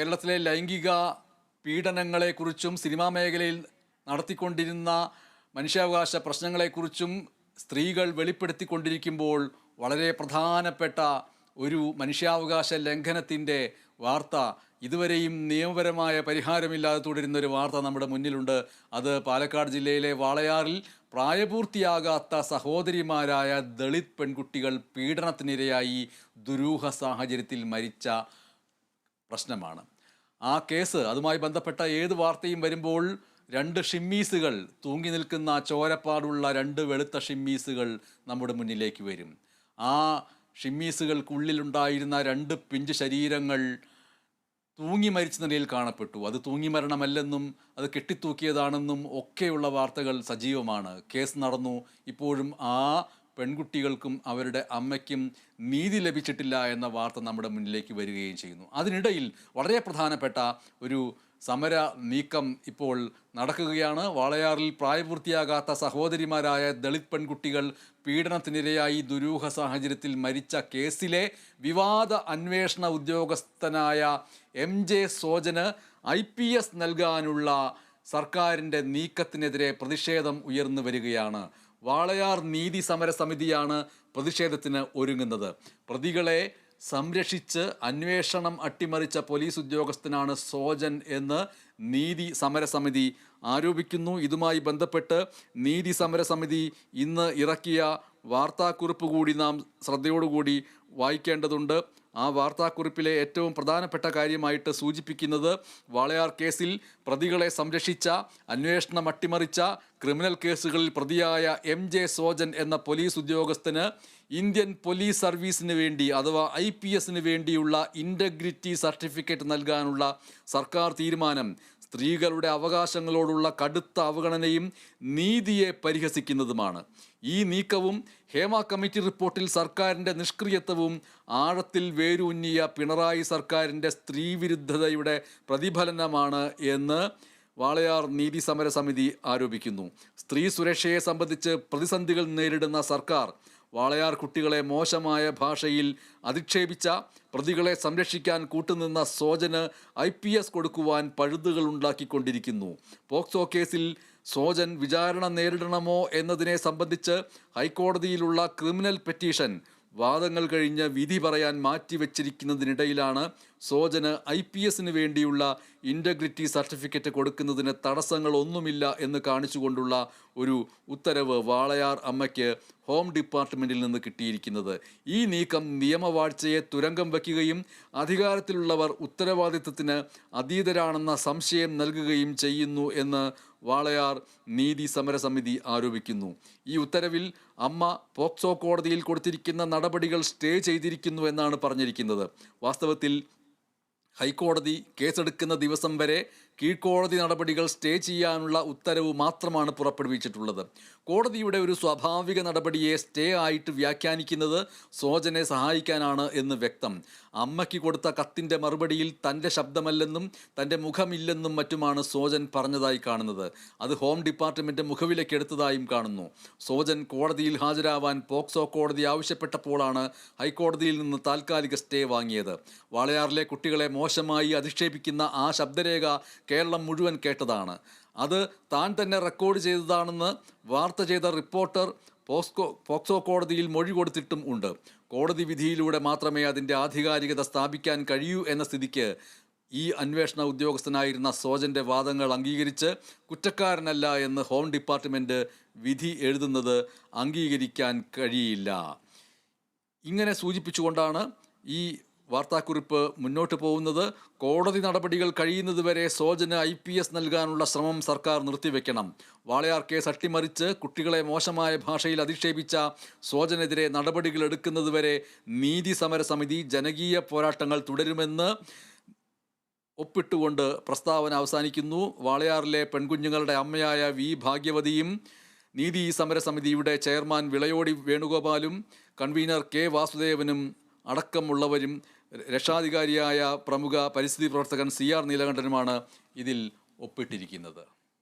കേരളത്തിലെ ലൈംഗിക പീഡനങ്ങളെക്കുറിച്ചും സിനിമാ മേഖലയിൽ നടത്തിക്കൊണ്ടിരുന്ന മനുഷ്യാവകാശ പ്രശ്നങ്ങളെക്കുറിച്ചും സ്ത്രീകൾ വെളിപ്പെടുത്തിക്കൊണ്ടിരിക്കുമ്പോൾ വളരെ പ്രധാനപ്പെട്ട ഒരു മനുഷ്യാവകാശ ലംഘനത്തിന്റെ വാർത്ത. ഇതുവരെയും നിയമപരമായ പരിഹാരമില്ലാതെ തുടരുന്ന ഒരു വാർത്ത നമ്മുടെ മുന്നിലുണ്ട്. അത് പാലക്കാട് ജില്ലയിലെ വാളയാറിൽ പ്രായപൂർത്തിയാകാത്ത സഹോദരിമാരായ ദളിത് പെൺകുട്ടികൾ പീഡനത്തിനിരയായി ദുരൂഹ സാഹചര്യത്തിൽ മരിച്ച പ്രശ്നമാണ്. ആ കേസ് അതുമായി ബന്ധപ്പെട്ട ഏത് വാർത്തയും വരുമ്പോൾ രണ്ട് ഷിമ്മീസുകൾ തൂങ്ങി നിൽക്കുന്ന ചോരപ്പാടുള്ള രണ്ട് വെളുത്ത ഷിമ്മീസുകൾ നമ്മുടെ മുന്നിലേക്ക് വരും. ആ ഷിമ്മീസുകൾക്കുള്ളിലുണ്ടായിരുന്ന രണ്ട് പിഞ്ച് ശരീരങ്ങൾ തൂങ്ങി മരിച്ച നിലയിൽ കാണപ്പെട്ടു. അത് തൂങ്ങി മരണമല്ലെന്നും അത് കെട്ടിത്തൂക്കിയതാണെന്നും ഒക്കെയുള്ള വാർത്തകൾ സജീവമാണ്. കേസ് നടന്നു. ഇപ്പോഴും ആ പെൺകുട്ടികൾക്കും അവരുടെ അമ്മയ്ക്കും നീതി ലഭിച്ചിട്ടില്ല എന്ന വാർത്ത നമ്മുടെ മുന്നിലേക്ക് വരികയും ചെയ്യുന്നു. അതിനിടയിൽ വളരെ പ്രധാനപ്പെട്ട ഒരു സമര നീക്കം ഇപ്പോൾ നടക്കുകയാണ്. വാളയാറിൽ പ്രായപൂർത്തിയാകാത്ത സഹോദരിമാരായ ദളിത് പെൺകുട്ടികൾ പീഡനത്തിനിരയായി ദുരൂഹ സാഹചര്യത്തിൽ മരിച്ച കേസിലെ വിവാദ അന്വേഷണ ഉദ്യോഗസ്ഥനായ എം ജെ സോജന് ഐ പി എസ് നൽകാനുള്ള സർക്കാരിന്റെ നീക്കത്തിനെതിരെ പ്രതിഷേധം ഉയർന്നു വരികയാണ്. വാളയാർ നീതി സമര സമിതിയാണ് പ്രതിഷേധത്തിന് ഒരുങ്ങുന്നത്. പ്രതികളെ സംരക്ഷിച്ച് അന്വേഷണം അട്ടിമറിച്ച പോലീസ് ഉദ്യോഗസ്ഥനാണ് സോജൻ എന്ന് നീതി സമരസമിതി ആരോപിക്കുന്നു. ഇതുമായി ബന്ധപ്പെട്ട് നീതി സമരസമിതി ഇന്ന് ഇറക്കിയ വാർത്താക്കുറിപ്പ് കൂടി നാം ശ്രദ്ധയോടുകൂടി വായിക്കേണ്ടതുണ്ട്. ആ വാർത്താക്കുറിപ്പിലെ ഏറ്റവും പ്രധാനപ്പെട്ട കാര്യമായിട്ട് സൂചിപ്പിക്കുന്നത് വാളയാർ കേസിൽ പ്രതികളെ സംരക്ഷിച്ച അന്വേഷണം അട്ടിമറിച്ച ക്രിമിനൽ കേസുകളിൽ പ്രതിയായ എം ജെ സോജൻ എന്ന പോലീസ് ഉദ്യോഗസ്ഥന് ഇന്ത്യൻ പോലീസ് സർവീസിന് വേണ്ടി അഥവാ ഐ പി എസിന് വേണ്ടിയുള്ള ഇന്റഗ്രിറ്റി സർട്ടിഫിക്കറ്റ് നൽകാനുള്ള സർക്കാർ തീരുമാനം. സ്ത്രീകളുടെ അവകാശങ്ങളോടുള്ള കടുത്ത അവഗണനയും നീതിയെ പരിഹസിക്കുന്നതുമാണ്. ഈ നീക്കവും ഹേമ കമ്മിറ്റി റിപ്പോർട്ടിൽ സർക്കാരിന്റെ നിഷ്ക്രിയത്വവും ആഴത്തിൽ വേരൂന്നിയ പിണറായി സർക്കാരിന്റെ സ്ത്രീവിരുദ്ധതയുടെ പ്രതിഫലനമാണ് എന്ന് വാളയാർ നീതി സമര സമിതി ആരോപിക്കുന്നു. സ്ത്രീ സുരക്ഷയെ സംബന്ധിച്ച് പ്രതിസന്ധികൾ നേരിടുന്ന സർക്കാർ വാളയാർ കുട്ടികളെ മോശമായ ഭാഷയിൽ അധിക്ഷേപിച്ച പ്രതികളെ സംരക്ഷിക്കാൻ കൂട്ടുനിന്ന സോജന് ഐ പി എസ് കൊടുക്കുവാൻ പഴുതുകൾ ഉണ്ടാക്കിക്കൊണ്ടിരിക്കുന്നു. പോക്സോ കേസിൽ സോജൻ വിചാരണ നേരിടണമോ എന്നതിനെ സംബന്ധിച്ച് ഹൈക്കോടതിയിലുള്ള ക്രിമിനൽ പെറ്റീഷൻ വാദങ്ങൾ കഴിഞ്ഞ് വിധി പറയാൻ മാറ്റിവെച്ചിരിക്കുന്നതിനിടയിലാണ് സോജന് ഐ പി എസിന് വേണ്ടിയുള്ള ഇന്റഗ്രിറ്റി സർട്ടിഫിക്കറ്റ് കൊടുക്കുന്നതിന് തടസ്സങ്ങളൊന്നുമില്ല എന്ന് കാണിച്ചുകൊണ്ടുള്ള ഒരു ഉത്തരവ് വാളയാർ അമ്മയ്ക്ക് ഹോം ഡിപ്പാർട്ട്മെന്റിൽ നിന്ന് കിട്ടിയിരിക്കുന്നത്. ഈ നീക്കം നിയമവാഴ്ചയെ തുരങ്കം വയ്ക്കുകയും അധികാരത്തിലുള്ളവർ ഉത്തരവാദിത്തത്തിന് അതീതരാണെന്ന സംശയം നൽകുകയും ചെയ്യുന്നു എന്ന് വാളയാർ നീതി സമരസമിതി ആരോപിക്കുന്നു. ഈ ഉത്തരവിൽ അമ്മ പോക്സോ കോടതിയിൽ കൊടുത്തിരിക്കുന്ന നടപടികൾ സ്റ്റേ ചെയ്തിരിക്കുന്നു എന്നാണ് പറഞ്ഞിരിക്കുന്നത്. വാസ്തവത്തിൽ ഹൈക്കോടതി കേസെടുക്കുന്ന ദിവസം വരെ കീഴ്ക്കോടതി നടപടികൾ സ്റ്റേ ചെയ്യാനുള്ള ഉത്തരവ് മാത്രമാണ് പുറപ്പെടുവിച്ചിട്ടുള്ളത്. കോടതിയുടെ ഒരു സ്വാഭാവിക നടപടിയെ സ്റ്റേ ആയിട്ട് വ്യാഖ്യാനിക്കുന്നത് സോജനെ സഹായിക്കാനാണ് എന്ന് വ്യക്തം. അമ്മയ്ക്ക് കൊടുത്ത കത്തിന്റെ മറുപടിയിൽ തന്റെ ശബ്ദമല്ലെന്നും തന്റെ മുഖമില്ലെന്നും മറ്റുമാണ് സോജൻ പറഞ്ഞതായി കാണുന്നത്. അത് ഹോം ഡിപ്പാർട്ട്മെന്റ് മുഖവിലക്കെടുത്തതായും കാണുന്നു. സോജൻ കോടതിയിൽ ഹാജരാവാൻ പോക്സോ കോടതി ആവശ്യപ്പെട്ടപ്പോഴാണ് ഹൈക്കോടതിയിൽ നിന്ന് താൽക്കാലിക സ്റ്റേ വാങ്ങിയത്. വാളയാറിലെ കുട്ടികളെ മോശമായി അധിക്ഷേപിക്കുന്ന ആ ശബ്ദരേഖ കേരളം മുഴുവൻ കേട്ടതാണ്. അത് താൻ തന്നെ റെക്കോർഡ് ചെയ്തതാണെന്ന് വാർത്ത ചെയ്ത റിപ്പോർട്ടർ പോസ്കോ പോക്സോ കോടതിയിൽ മൊഴി കൊടുത്തിട്ടും ഉണ്ട്. കോടതി വിധിയിലൂടെ മാത്രമേ അതിന്റെ ആധികാരികത സ്ഥാപിക്കാൻ കഴിയൂ എന്ന സ്ഥിതിക്ക് ഈ അന്വേഷണ ഉദ്യോഗസ്ഥനായിരുന്ന സോജന്റെ വാദങ്ങൾ അംഗീകരിച്ച് കുറ്റക്കാരനല്ല എന്ന് ഹോം ഡിപ്പാർട്ട്മെന്റ് വിധി എഴുതുന്നത് അംഗീകരിക്കാൻ കഴിയില്ല. ഇങ്ങനെ സൂചിപ്പിച്ചുകൊണ്ടാണ് ഈ വാർത്താക്കുറിപ്പ് മുന്നോട്ട് പോകുന്നത്. കോടതി നടപടികൾ കഴിയുന്നതുവരെ സോജന് ഐ പി എസ് നൽകാനുള്ള ശ്രമം സർക്കാർ നിർത്തിവെക്കണം. വാളയാർ കേസ് അട്ടിമറിച്ച് കുട്ടികളെ മോശമായ ഭാഷയിൽ അധിക്ഷേപിച്ച സോജനെതിരെ നടപടികൾ എടുക്കുന്നതുവരെ നീതി സമര സമിതി ജനകീയ പോരാട്ടങ്ങൾ തുടരുമെന്ന് ഒപ്പിട്ടുകൊണ്ട് പ്രസ്താവന അവസാനിക്കുന്നു. വാളയാറിലെ പെൺകുഞ്ഞുങ്ങളുടെ അമ്മയായ വി ഭാഗ്യവതിയും നീതി സമരസമിതിയുടെ ചെയർമാൻ വിളയോടി വേണുഗോപാലും കൺവീനർ കെ വാസുദേവനും അടക്കമുള്ളവരും രക്ഷാധികാരിയായ പ്രമുഖ പരിസ്ഥിതി പ്രവർത്തകൻ സി ആർ നീലകണ്ഠനുമാണ് ഇതിൽ ഒപ്പിട്ടിരിക്കുന്നത്.